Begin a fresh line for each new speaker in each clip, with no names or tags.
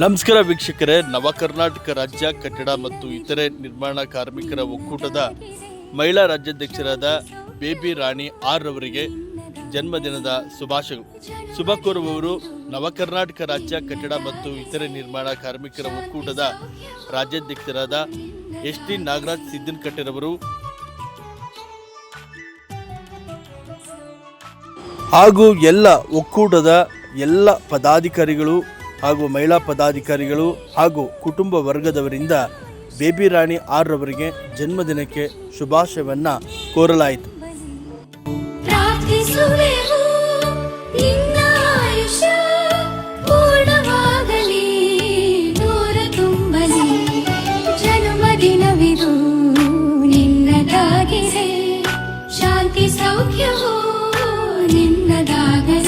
ನಮಸ್ಕಾರ ವೀಕ್ಷಕರೇ, ನವ ಕರ್ನಾಟಕ ರಾಜ್ಯ, ಕಟ್ಟಡ ಮತ್ತು ಇತರೆ ನಿರ್ಮಾಣ ಕಾರ್ಮಿಕರ ಒಕ್ಕೂಟದ ಮಹಿಳಾ ರಾಜ್ಯಾಧ್ಯಕ್ಷರಾದ ಬೇಬಿ ರಾಣಿ ಆರ್ ಅವರಿಗೆ ಜನ್ಮದಿನದ ಶುಭಾಶಯಗಳು. ಶುಭ ಕೋರುವವರು ನವ ಕರ್ನಾಟಕ ರಾಜ್ಯ, ಕಟ್ಟಡ ಮತ್ತು ಇತರೆ ನಿರ್ಮಾಣ ಕಾರ್ಮಿಕರ ಒಕ್ಕೂಟದ ರಾಜ್ಯಾಧ್ಯಕ್ಷರಾದ ಎಸ್ ಟಿ ನಾಗರಾಜ್ ಸಿದ್ದನಕಟ್ಟೆರವರು. ಹಾಗೂ ಎಲ್ಲ ಒಕ್ಕೂಟದ ಎಲ್ಲ ಪದಾಧಿಕಾರಿಗಳು ಹಾಗೂ ಮಹಿಳಾ ಪದಾಧಿಕಾರಿಗಳು ಹಾಗೂ ಕುಟುಂಬ ವರ್ಗದವರಿಂದ ಬೇಬಿ ರಾಣಿ ಆರ್ ಅವರಿಗೆ ಜನ್ಮದಿನಕ್ಕೆ ಶುಭಾಶಯವನ್ನ ಕೋರಲಾಯಿತು.
ಶಾಂತಿ ಸೌಖ್ಯವೋ ನಿನ್ನದಾಗಲಿ.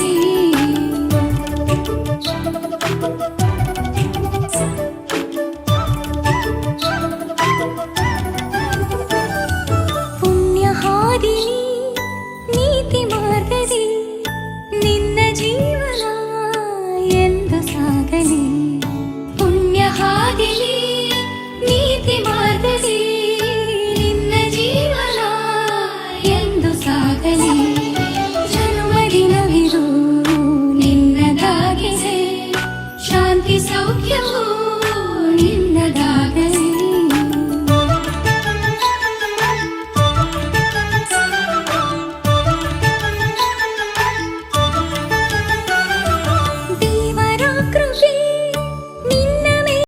Thank you. సౌఖ్యము నిన్నదాగలే